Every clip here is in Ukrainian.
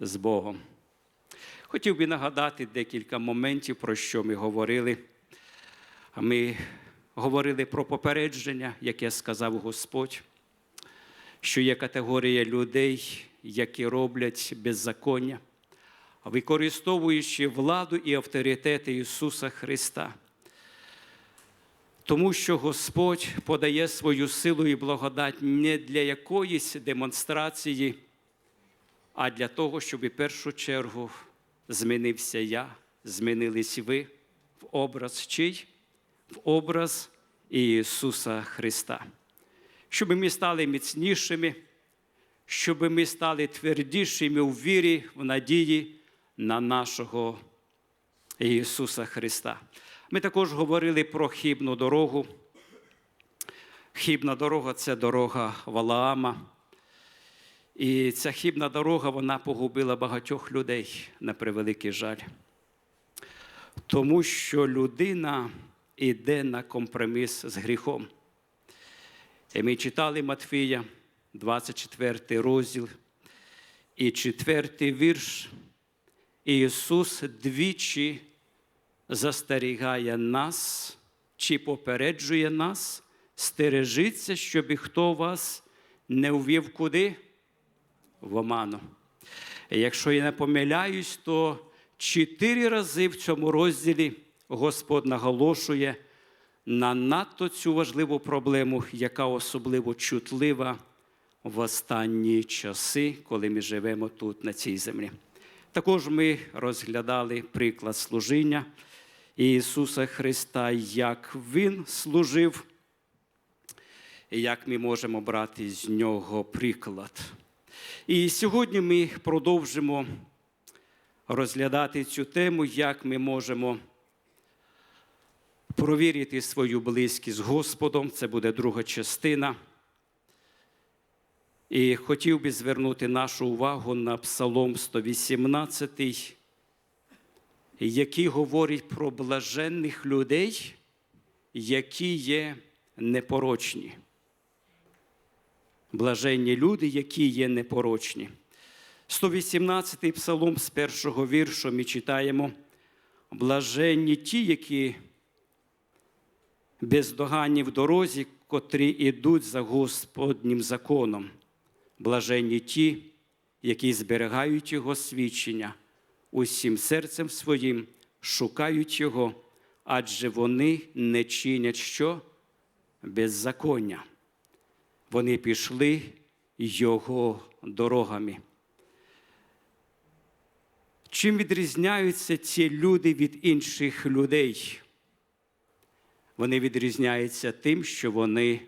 з Богом. Хотів би нагадати декілька моментів, про що ми говорили. Ми говорили про попередження, яке сказав Господь, що є категорія людей, які роблять беззаконня, використовуючи владу і авторитети Ісуса Христа. Тому що Господь подає свою силу і благодать не для якоїсь демонстрації, а для того, щоб в першу чергу змінився я, змінились ви в образ чий? В образ Ісуса Христа. Щоб ми стали міцнішими, щоб ми стали твердішими у вірі, в надії на нашого Ісуса Христа. Ми також говорили про хібну дорогу. Хібна дорога це дорога Валаама. І ця хібна дорога вона погубила багатьох людей на превеликий жаль. Тому що людина йде на компроміс з гріхом. І ми читали Матфія, 24 розділ і 4 вірш. Ісус двічі застерігає нас чи попереджує нас, стережиться, щоб хто вас не ввів куди? В оману. Якщо я не помиляюсь, то чотири рази в цьому розділі Господь наголошує на надто цю важливу проблему, яка особливо чутлива в останні часи, коли ми живемо тут, на цій землі. Також ми розглядали приклад служіння Ісуса Христа, як Він служив, і як ми можемо брати з нього приклад. І сьогодні ми продовжимо розглядати цю тему, як ми можемо провірити свою близькість з Господом. Це буде друга частина. І хотів би звернути нашу увагу на Псалом 118, який говорить про блаженних людей, які є непорочні. Блаженні люди, які є непорочні. 118-й псалом з першого віршу ми читаємо: блаженні ті, які бездоганні в дорозі, котрі йдуть за Господнім законом. Блаженні ті, які зберігають Його свідчення, усім серцем своїм шукають Його, адже вони не чинять що? Беззаконня. Вони пішли Його дорогами. Чим відрізняються ці люди від інших людей? Вони відрізняються тим, що вони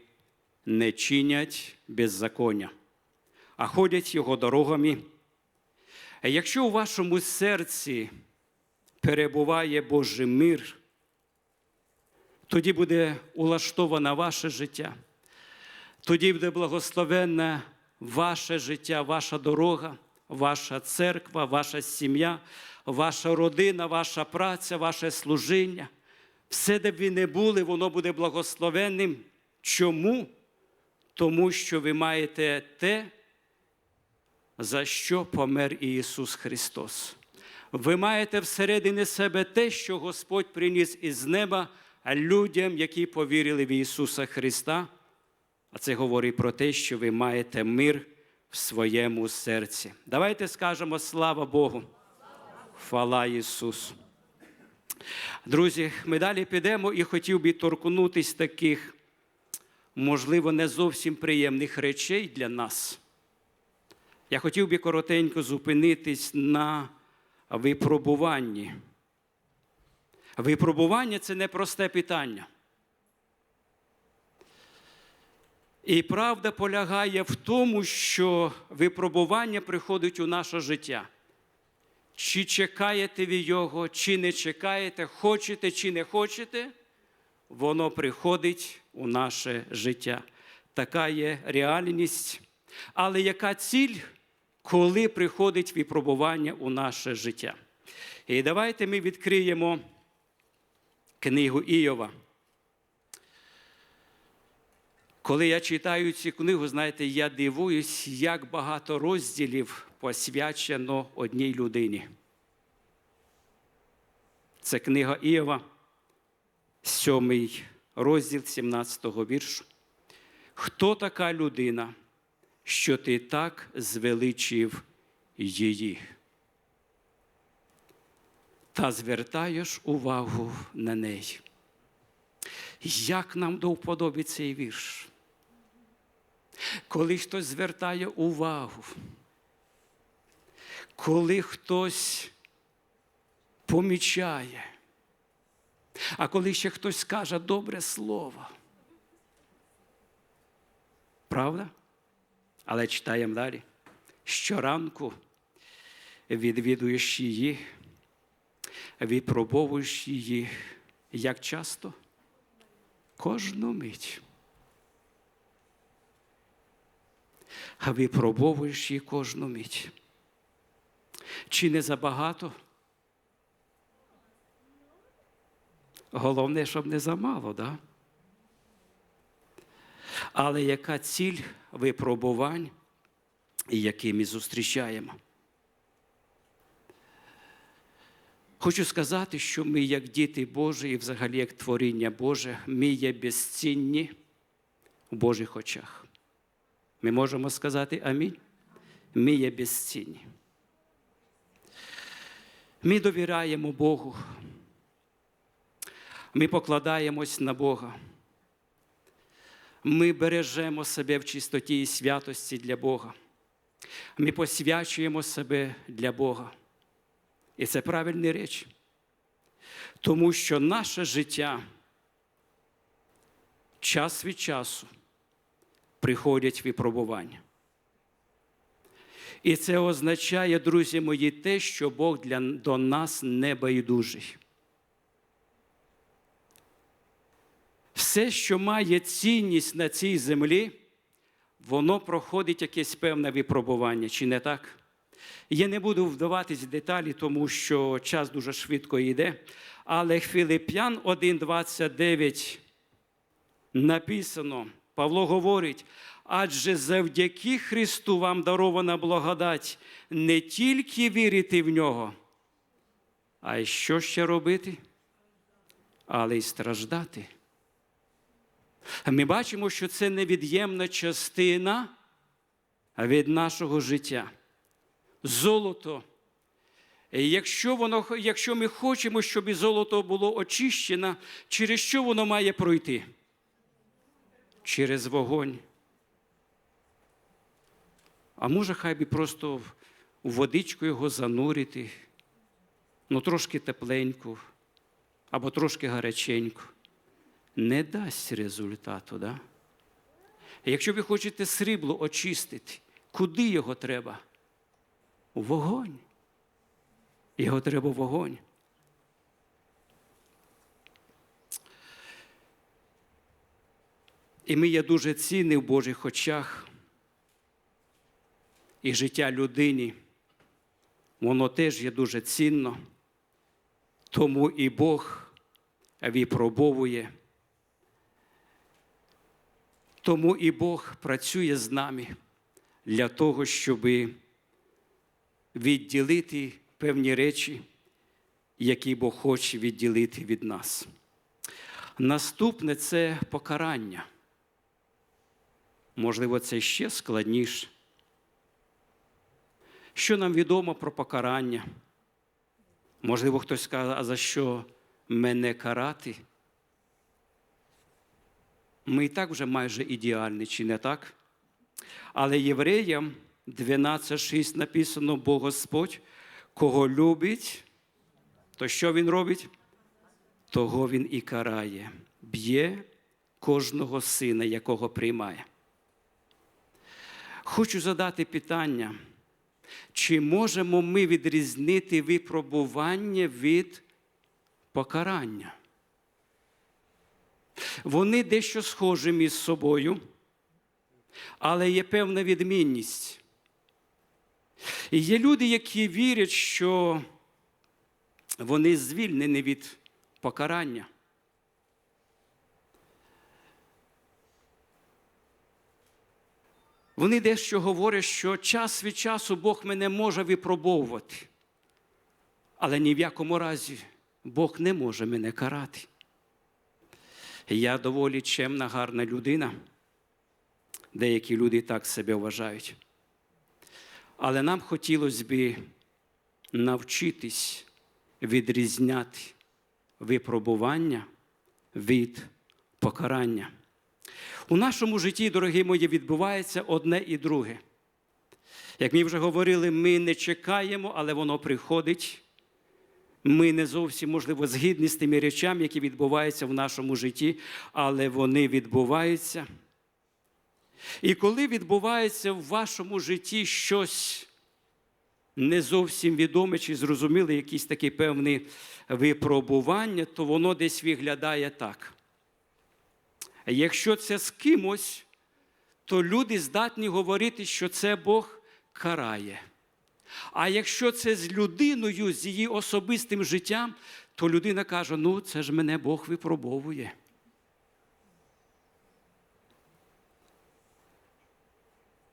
не чинять беззаконня, а ходять його дорогами. Якщо у вашому серці перебуває Божий мир, тоді буде улаштоване ваше життя, тоді буде благословенне ваше життя, ваша дорога, ваша церква, ваша сім'я, ваша родина, ваша праця, ваше служіння. Все, де б ви не були, воно буде благословенним. Чому? Тому що ви маєте те, за що помер Ісус Христос. Ви маєте всередині себе те, що Господь приніс із неба людям, які повірили в Ісуса Христа. А це говорить про те, що ви маєте мир в своєму серці. Давайте скажемо слава Богу. Хвала Ісусу. Друзі, ми далі підемо і хотів би торкнутися таких, можливо, не зовсім приємних речей для нас. Я хотів би коротенько зупинитись на випробуванні. Випробування це непросте питання. І правда полягає в тому, що випробування приходить у наше життя. Чи чекаєте ви його, чи не чекаєте, хочете чи не хочете, воно приходить у наше життя. Така є реальність. Але яка ціль, коли приходить випробування у наше життя? І давайте ми відкриємо книгу Іова. Коли я читаю цю книгу, знаєте, я дивуюсь, як багато розділів посвячено одній людині. Це книга Іова, 7 розділ 17 віршу. Хто така людина, що ти так звеличив її? Та звертаєш увагу на неї. Як нам до вподоби цей вірш? Коли хтось звертає увагу, коли хтось помічає, а коли ще хтось скаже добре слово. Правда? Але читаємо далі. Щоранку відвідуєш її, випробовуєш її як часто? Кожну мить. А випробовуєш її кожну мить. Чи не забагато? Головне, щоб не замало, да? Але яка ціль випробувань, які ми зустрічаємо? Хочу сказати, що ми, як діти Божі, і взагалі як творіння Боже, ми є безцінні в Божих очах. Ми можемо сказати амінь. Ми є безцінні. Ми довіряємо Богу. Ми покладаємось на Бога. Ми бережемо себе в чистоті і святості для Бога. Ми посвячуємо себе для Бога. І це правильні речі. Тому що наше життя час від часу приходять випробування. І це означає, друзі мої, те, що Бог для, до нас не байдужий. Все, що має цінність на цій землі, воно проходить якесь певне випробування, чи не так? Я не буду вдаватись в деталі, тому що час дуже швидко йде. Але Філип'ян 1,29 написано, Павло говорить, адже завдяки Христу вам дарована благодать не тільки вірити в нього, а й що ще робити, але й страждати. Ми бачимо, що це невід'ємна частина від нашого життя. Золото. Якщо, воно, якщо ми хочемо, щоб і золото було очищено, через що воно має пройти? Через вогонь. А може, хай би просто в водичку його занурити, ну трошки тепленьку або трошки гаряченьку. Не дасть результату, да? Якщо ви хочете срібло очистити, куди його треба? Вогонь. Його треба вогонь. І ми є дуже цінні в Божих очах. І життя людині, воно теж є дуже цінно. Тому і Бог випробовує. Тому і Бог працює з нами для того, щоб відділити певні речі, які Бог хоче відділити від нас. Наступне це покарання. Можливо, це ще складніше. Що нам відомо про покарання? Можливо, хтось скаже, а за що мене карати? Ми і так вже майже ідеальні, чи не так? Але євреям 12.6 написано, бо Господь, кого любить, то що Він робить? Того Він і карає, б'є кожного сина, якого приймає. Хочу задати питання, чи можемо ми відрізнити випробування від покарання? Вони дещо схожі між собою, але є певна відмінність. Є люди, які вірять, що вони звільнені від покарання. Вони дещо говорять, що час від часу Бог мене може випробовувати, але ні в якому разі Бог не може мене карати. Я доволі чемна, гарна людина. Деякі люди так себе вважають. Але нам хотілося б навчитись відрізняти випробування від покарання. У нашому житті, дорогі мої, відбувається одне і друге. Як ми вже говорили, ми не чекаємо, але воно приходить. Ми не зовсім, можливо, згідні з тими речами, які відбуваються в нашому житті, але вони відбуваються. І коли відбувається в вашому житті щось не зовсім відоме чи зрозуміле, якісь такі певні випробування, то воно десь виглядає так. Якщо це з кимось, то люди здатні говорити, що це Бог карає. А якщо це з людиною, з її особистим життям, то людина каже: ну, це ж мене Бог випробовує.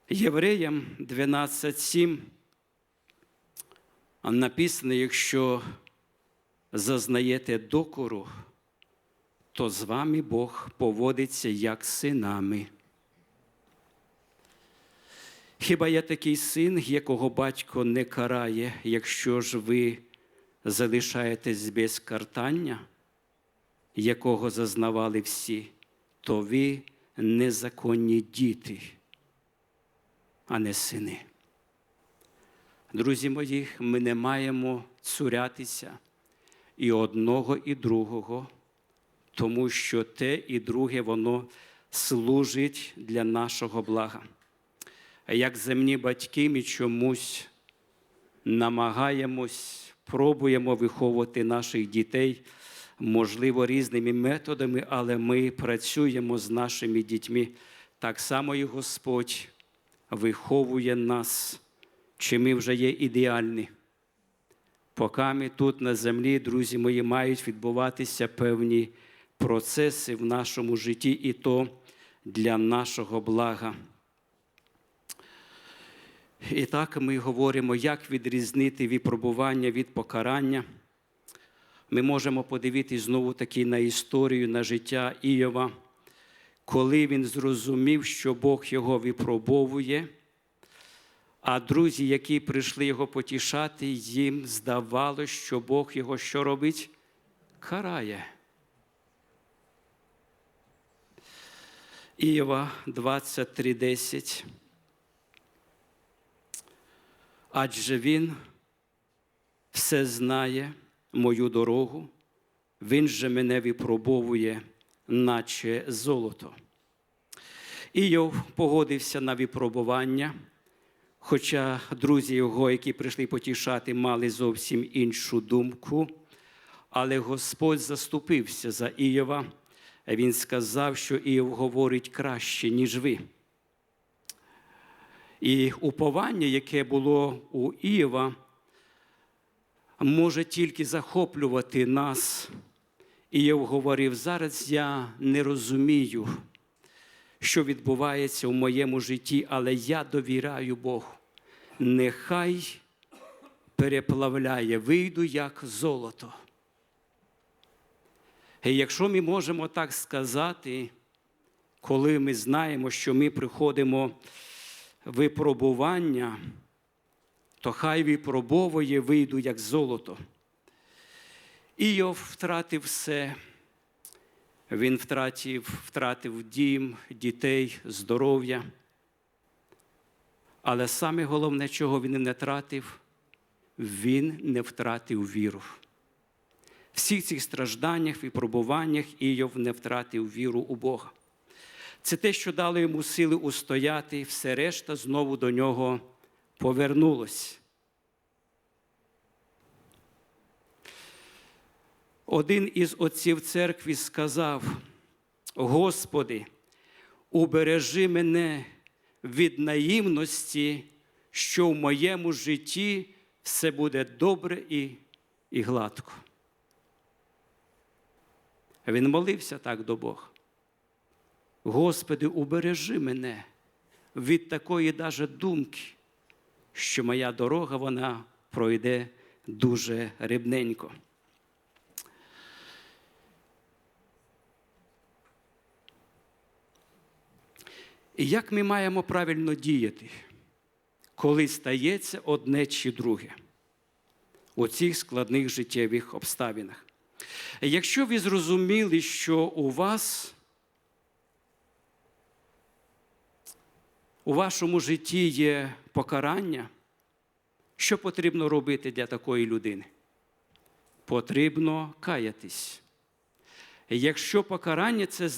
Євреям 12.7 написано, якщо зазнаєте докору, то з вами Бог поводиться як синами. Хіба я такий син, якого батько не карає, якщо ж ви залишаєтесь без картання, якого зазнавали всі, то ви незаконні діти, а не сини. Друзі мої, ми не маємо цурятися і одного, і другого, тому що те і друге воно служить для нашого блага. Як земні батьки, ми чомусь намагаємось, пробуємо виховувати наших дітей, можливо, різними методами, але ми працюємо з нашими дітьми. Так само і Господь виховує нас, чи ми вже є ідеальні. Поки ми тут на землі, друзі мої, мають відбуватися певні процеси в нашому житті, і то для нашого блага. І так ми говоримо, як відрізнити випробування від покарання. Ми можемо подивитись знову таки на історію, на життя Іова, коли він зрозумів, що Бог його випробовує, а друзі, які прийшли його потішати, їм здавалося, що Бог його що робить? Карає. Іова 23:10. Адже він все знає мою дорогу, він же мене випробовує, наче золото. Іов погодився на випробування, хоча друзі його, які прийшли потішати, мали зовсім іншу думку. Але Господь заступився за Іова. Він сказав, що Іов говорить краще, ніж ви. І уповання, яке було у Іова, може тільки захоплювати нас. Іов говорив, зараз я не розумію, що відбувається в моєму житті, але я довіряю Богу. Нехай переплавляє, вийду як золото. І якщо ми можемо так сказати, коли ми знаємо, що ми приходимо випробування, то хай випробовує, вийду як золото. Іов втратив все. Він втратив, втратив дім, дітей, здоров'я. Але саме головне, чого він не втратив, він не втратив віру. Всіх цих стражданнях, випробуваннях Іов не втратив віру у Бога. Це те, що дало йому сили устояти, все решта знову до нього повернулось. Один із отців церкви сказав: Господи, убережи мене від наївності, що в моєму житті все буде добре і, і гладко. Він молився так до Бога. Господи, убережи мене від такої даже думки, що моя дорога вона пройде дуже рибненько. І як ми маємо правильно діяти, коли стається одне чи друге у цих складних життєвих обставинах? Якщо ви зрозуміли, що у вас у вашому житті є покарання, що потрібно робити для такої людини? Потрібно каятись. Якщо покарання, це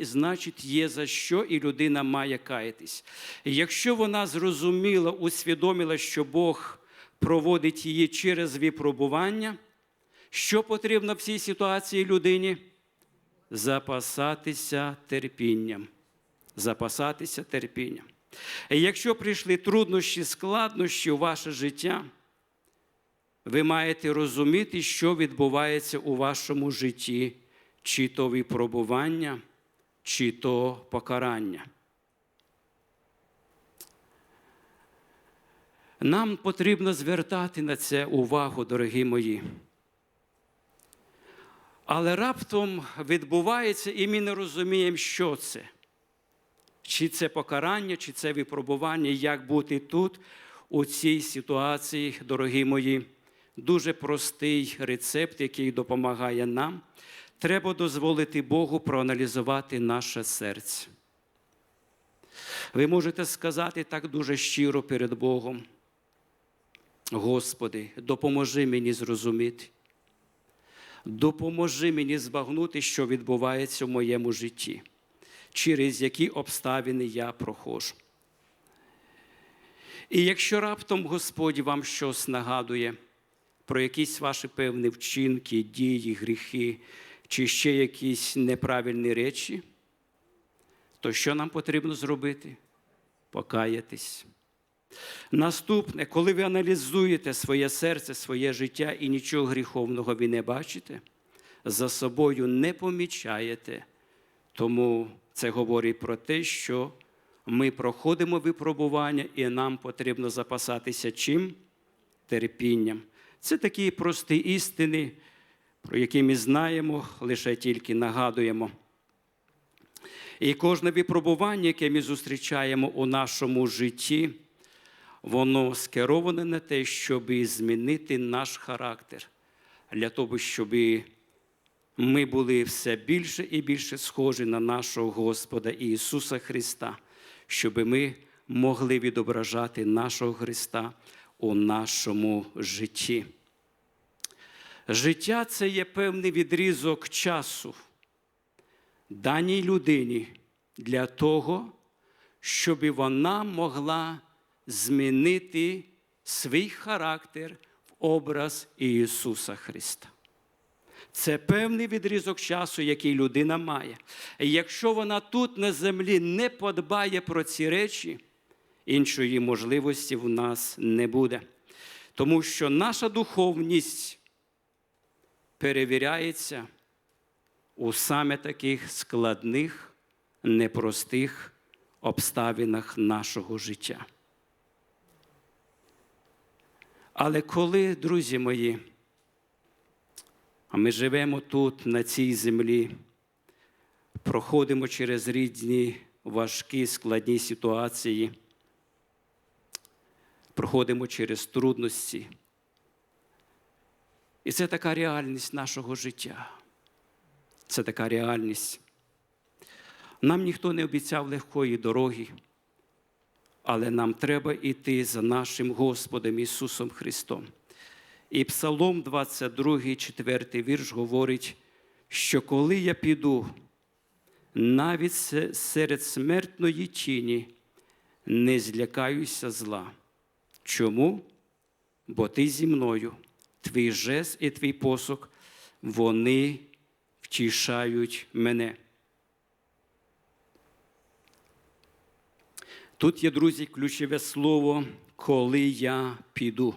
значить є за що, і людина має каятись. Якщо вона зрозуміла, усвідомила, що Бог проводить її через випробування, що потрібно в цій ситуації людині? Запасатися терпінням. Запасатися терпінням. І якщо прийшли труднощі, складнощі у ваше життя, ви маєте розуміти, що відбувається у вашому житті, чи то випробування, чи то покарання. Нам потрібно звертати на це увагу, дорогі мої. Але раптом відбувається, і ми не розуміємо, що це. Чи це покарання, чи це випробування, як бути тут, у цій ситуації, дорогі мої, дуже простий рецепт, який допомагає нам. Треба дозволити Богу проаналізувати наше серце. Ви можете сказати так дуже щиро перед Богом. Господи, допоможи мені зрозуміти. Допоможи мені збагнути, що відбувається в моєму житті, через які обставини я проходжу. І якщо раптом Господь вам щось нагадує про якісь ваші певні вчинки, дії, гріхи, чи ще якісь неправильні речі, то що нам потрібно зробити? Покаятись. Наступне, коли ви аналізуєте своє серце, своє життя і нічого гріховного ви не бачите, за собою не помічаєте. Тому це говорить про те, що ми проходимо випробування, і нам потрібно запасатися чим? Терпінням. Це такі прості істини, про які ми знаємо, лише тільки нагадуємо. І кожне випробування, яке ми зустрічаємо у нашому житті, воно скероване на те, щоб змінити наш характер, для того, щоб ми були все більше і більше схожі на нашого Господа Ісуса Христа, щоб ми могли відображати нашого Христа у нашому житті. Життя це є певний відрізок часу даній людині для того, щоб вона могла змінити свій характер в образ Ісуса Христа. Це певний відрізок часу, який людина має. І якщо вона тут на землі не подбає про ці речі, іншої можливості в нас не буде. Тому що наша духовність перевіряється у саме таких складних, непростих обставинах нашого життя. Але коли, друзі мої, ми живемо тут, на цій землі, проходимо через різні важкі, складні ситуації, проходимо через трудності. І це така реальність нашого життя. Це така реальність. Нам ніхто не обіцяв легкої дороги, але нам треба йти за нашим Господом Ісусом Христом. І Псалом 22, 4 вірш говорить, що коли я піду навіть серед смертної тіні, не злякаюся зла. Чому? Бо ти зі мною, твій жест і твій посук, вони втішають мене. Тут є, друзі, ключове слово, коли я піду.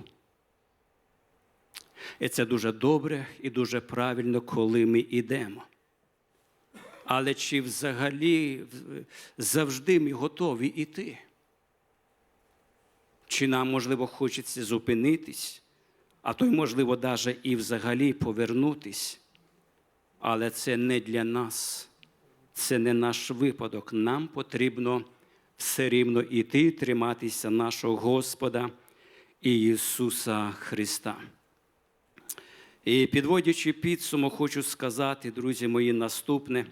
І це дуже добре і дуже правильно, коли ми йдемо. Але чи взагалі завжди ми готові йти? чи нам, можливо, хочеться зупинитись, а то й, можливо, навіть і взагалі повернутись. Але це не для нас, це не наш випадок. Нам потрібно все рівно іти, триматися нашого Господа Ісуса Христа. І підводячи підсумок, хочу сказати, друзі мої, наступне,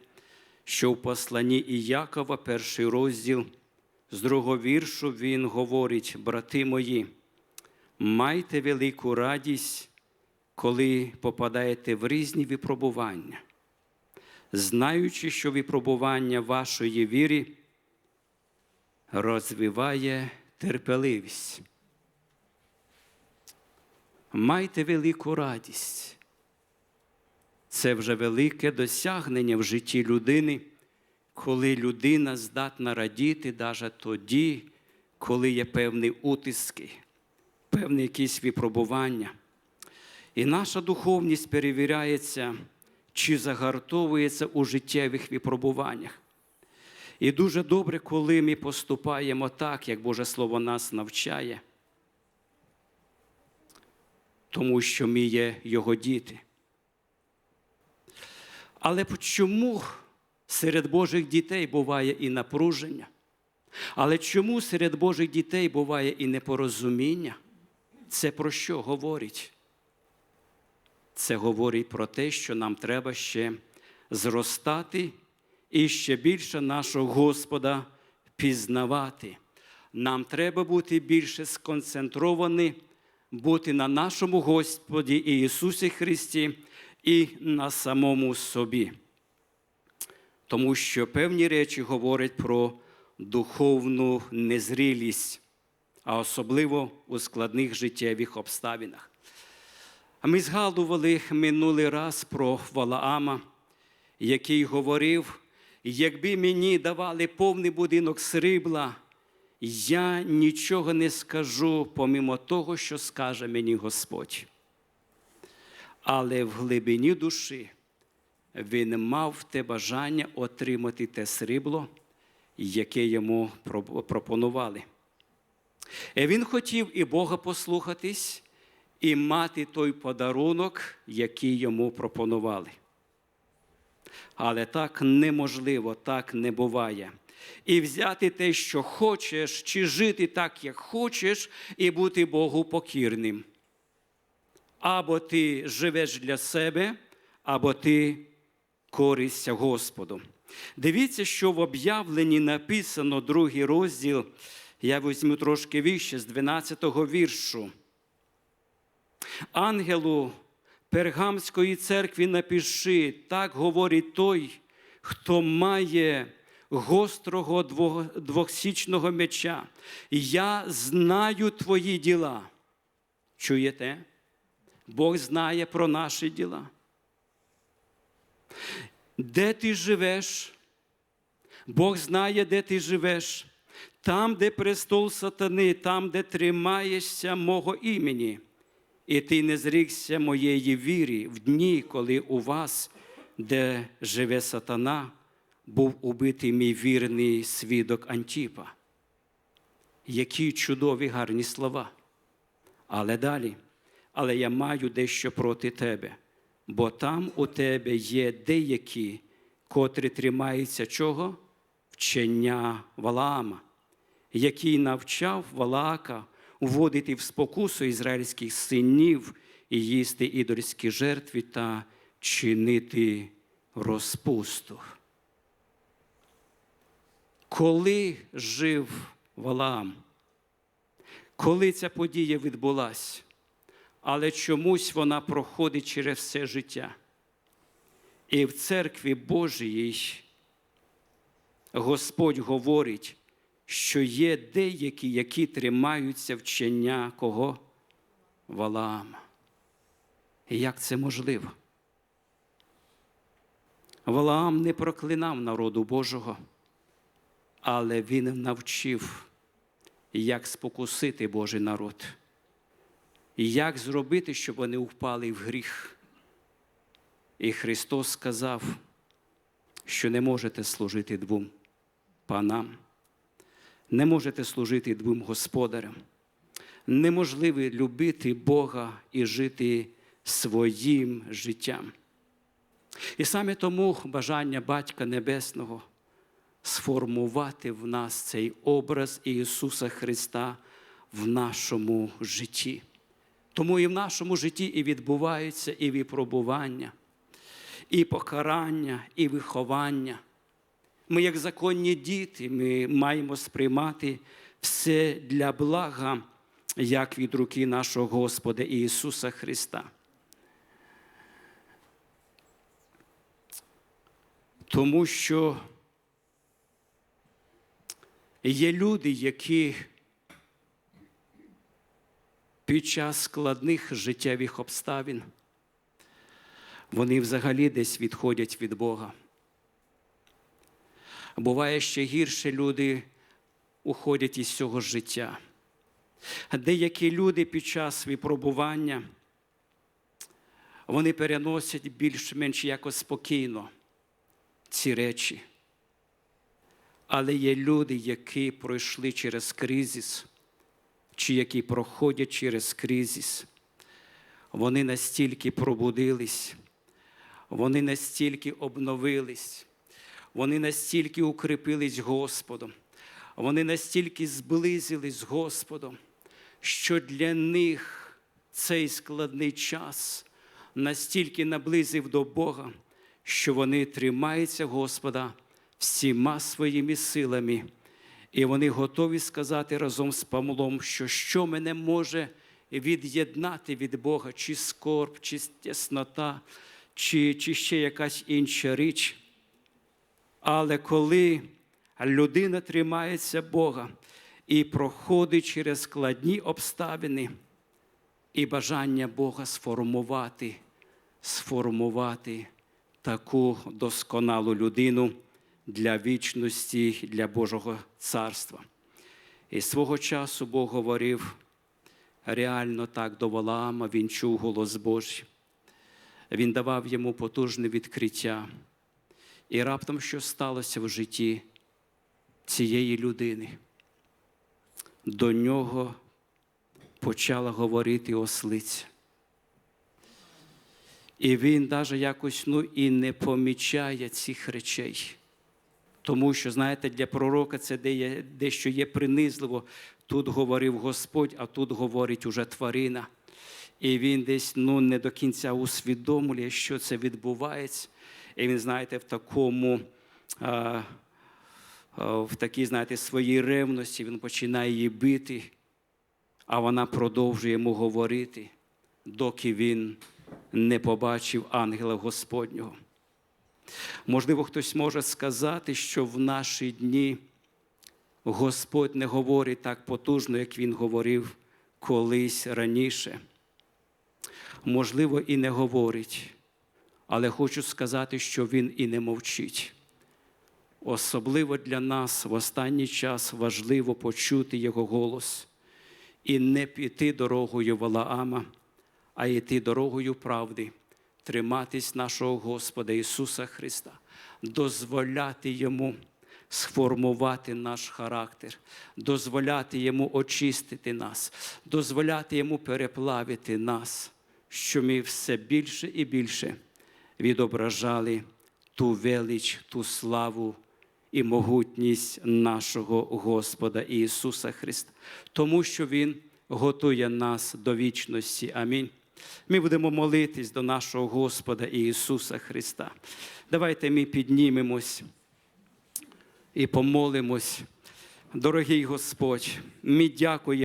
що в посланні Іякова, перший розділ, з другого віршу він говорить, брати мої, майте велику радість, коли попадаєте в різні випробування, знаючи, що випробування вашої віри розвиває терпеливість. Майте велику радість. Це вже велике досягнення в житті людини, коли людина здатна радіти навіть тоді, коли є певні утиски, певні якісь випробування. І наша духовність перевіряється, чи загартовується у життєвих випробуваннях. І дуже добре, коли ми поступаємо так, як Боже Слово нас навчає, тому що ми є Його діти. Але чому серед Божих дітей буває і напруження? Але чому серед Божих дітей буває і непорозуміння? Це про що говорить? Це говорить про те, що нам треба ще зростати і ще більше нашого Господа пізнавати. Нам треба бути більше сконцентровані, бути на нашому Господі Ісусі Христі і на самому собі. Тому що певні речі говорять про духовну незрілість, а особливо у складних життєвих обставинах. Ми згадували минулий раз про Валаама, який говорив, якби мені давали повний будинок срібла, я нічого не скажу, помимо того, що скаже мені Господь. Але в глибині душі він мав те бажання отримати те срібло, яке йому пропонували. І він хотів і Бога послухатись, і мати той подарунок, який йому пропонували. Але так неможливо, так не буває. І взяти те, що хочеш, чи жити так, як хочеш, і бути Богу покірним. Або ти живеш для себе, або ти користся Господу. Дивіться, що в об'явленні написано другий розділ, я візьму трошки вище, з 12-го віршу. Ангелу Пергамської церкви напиши, так говорить той, хто має гострого двохсічного меча. Я знаю твої діла. Чуєте? Бог знає про наші діла. Де ти живеш? Бог знає, де ти живеш. Там, де престол сатани, там, де тримаєшся мого імені. І ти не зрікся моєї віри в дні, коли у вас, де живе сатана, був убитий мій вірний свідок Антіпа. Які чудові гарні слова. Але далі, але я маю дещо проти тебе, бо там у тебе є деякі, котрі тримаються чого? Вчення Валаама, який навчав Валаака вводити в спокусу ізраїльських синів і їсти ідольські жертви та чинити розпусту. Коли жив Валаам, коли ця подія відбулася, але чомусь вона проходить через все життя. І в церкві Божій Господь говорить, що є деякі, які тримаються вчення кого? Валаама. І як це можливо? Валаам не проклинав народу Божого, але він навчив, як спокусити Божий народ, як зробити, щоб вони впали в гріх. І Христос сказав, що не можете служити двом панам не можете служити двом господарям. неможливо любити Бога і жити своїм життям. І саме тому бажання Батька Небесного сформувати в нас цей образ Ісуса Христа в нашому житті. Тому і в нашому житті і відбуваються і випробування, і покарання, і виховання. Ми, як законні діти, ми маємо сприймати все для блага, як від руки нашого Господа Ісуса Христа. Тому що є люди, які під час складних життєвих обставин вони взагалі десь відходять від Бога. Буває ще гірше люди уходять із цього життя. Деякі люди під час випробування вони переносять більш-менш якось спокійно ці речі. Але є люди, які пройшли через кризис, чи які проходять через кризис. Вони настільки пробудились, вони настільки обновились, вони настільки укріпились Господом, вони настільки зблизились з Господом, що для них цей складний час настільки наблизив до Бога, що вони тримаються Господа всіма своїми силами, і вони готові сказати разом з Павлом, що що мене може від'єднати від Бога, чи скорб, чи теснота, чи, чи ще якась інша річ. Але коли людина тримається Бога і проходить через складні обставини, і бажання Бога сформувати, сформувати таку досконалу людину для вічності, для Божого царства. І свого часу Бог говорив реально так до Валаама, він чув голос Божий. Він давав йому потужне відкриття. І раптом що сталося в житті цієї людини. До нього почала говорити ослиця. І він навіть якось ну, і не помічає цих речей. Тому що, знаєте, для пророка це дещо є принизливо. Тут говорив Господь, а тут говорить уже тварина. І він десь ну, не до кінця усвідомлює, що це відбувається. І він, знаєте, в такому, в такій, знаєте, своїй ревності він починає її бити, а вона продовжує йому говорити, доки він не побачив ангела Господнього. Можливо, хтось може сказати, що в наші дні Господь не говорить так потужно, як Він говорив колись раніше. Можливо, і не говорить, але хочу сказати, що Він і не мовчить. Особливо для нас в останній час важливо почути Його голос і не піти дорогою Валаама, а йти дорогою правди, триматись нашого Господа Ісуса Христа, дозволяти Йому сформувати наш характер, дозволяти Йому очистити нас, дозволяти Йому переплавити нас, що ми все більше і більше відображали ту велич, ту славу і могутність нашого Господа Ісуса Христа, тому що Він готує нас до вічності. Амінь. Ми будемо молитись до нашого Господа Ісуса Христа. Давайте ми піднімемось і помолимось. Дорогий Господь, ми дякуємо.